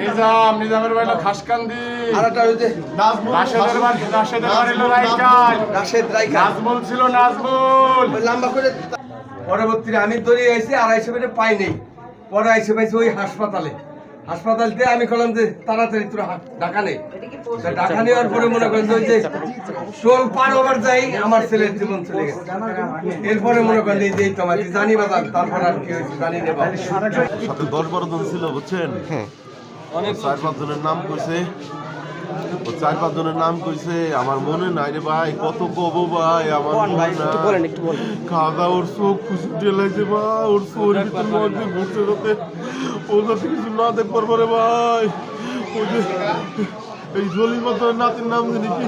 নিজাম নিজামের বাড়ি খাসকান্দি। আর একটা ওই যে রাশেদের বাড়ি রাশেদের বাড়ি হলো রাইকাল রাশেদ রাইকা নাজমুল ছিল নাজমুল। লম্বা করে পরবর্তীতে আমি দড়ি আইছি আড়াইশো মিনিট পাই নেই। পরে আইসে পাইছি ওই হাসপাতালে। হাসপাতালতে আমি বললাম যে তাড়াতাড়ি তোরা ঢাকা নেই ঢাকা নেওয়ার পরে মনে করেন যে ওই যে টোল পার ওভার যাই আমার ছেলের জীবন চলে গেছে। এরপরে মনে করেন এই যে তোমার জানি বাজার তারপর আর কি হয়েছে জানি নেবা। সাথে দশ বারো জন ছিল বুঝছেন? ও চার নাম কইছে। ও চার নাম কইছে আমার মনে নাই রে ভাই কত কব ভাই আমার খাওয়া দাওয়া ওর চোখ খুশি ঢেলাইছে ভাই ওর মধ্যে ঘুরতে কিছু না দেখবার পারে ভাই। ওই যে এই জলির মতো নাতির নাম জানি কি।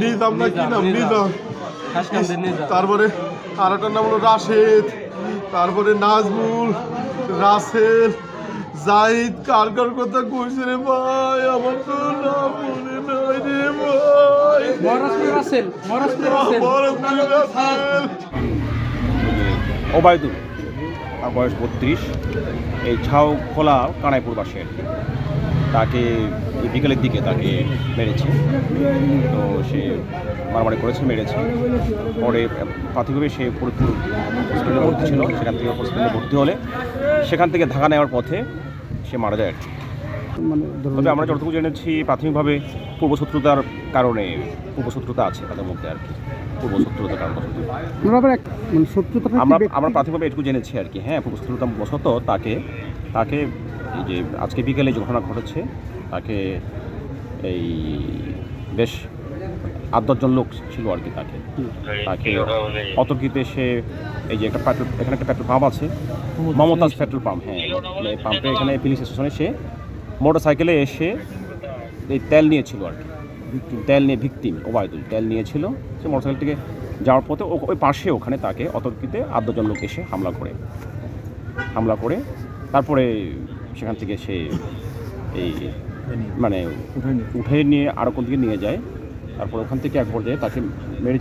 নিজাম না কি নাম? নিজাম তারপরে আর একটা নাম হলো রাশেদ। তারপরে নাজমুল রাসেল জাহিদ কার কার কথা কইছে রে ভাই? আমার তো নাম মনে নাই রে ভাই। ওবায়দুল তার বয়স বত্রিশ। এই ছাউ খোলা কানাইপুর বাসে তাকে বিকেলের দিকে তাকে মেরেছে। তো সে মারামারি করেছে মেরেছে। পরে প্রাথমিকভাবে সে ফরিদপুর হসপিটালে ভর্তি ছিল। সেখান থেকে হসপিটালে ভর্তি হলে সেখান থেকে ঢাকা নেওয়ার পথে সে মারা যায় আর কি। তবে আমরা যতটুকু জেনেছি প্রাথমিকভাবে পূর্বশত্রুতার কারণে পূর্বশত্রুতা আছে তাদের মধ্যে আর কি। পূর্বশত্রুতার কারণে আমরা আমরা প্রাথমিকভাবে এটুকু জেনেছি আর কি হ্যাঁ পূর্বশত্রুতা বশত তাকে তাকে এই যে আজকে বিকেলে যে ঘটনা ঘটেছে তাকে এই বেশ আট দশজন লোক ছিল আর কি তাকে। তাকে অতর্কিতে সে এই যে একটা পেট্রোল এখানে একটা পেট্রোল পাম্প আছে। মমতাজ পেট্রোল পাম্প হ্যাঁ। এই পাম্পে এখানে পুলিশ স্টেশনে সে মোটর সাইকেলে এসে এই তেল নিয়েছিল আর কি। তেল নিয়ে ভিকটিম ওবায়দুল। তেল নিয়েছিল সে মোটরসাইকেল থেকে যাওয়ার পথে ও- ওই পাশে ওখানে তাকে অতর্কিতে আট দশজন লোক এসে হামলা করে। হামলা করে তারপরে সেখান থেকে সে এই মানে উঠে নিয়ে। আরও কোন দিকে নিয়ে যায় তারপর ওখান থেকে এক পর্যায়ে তাকে মেরে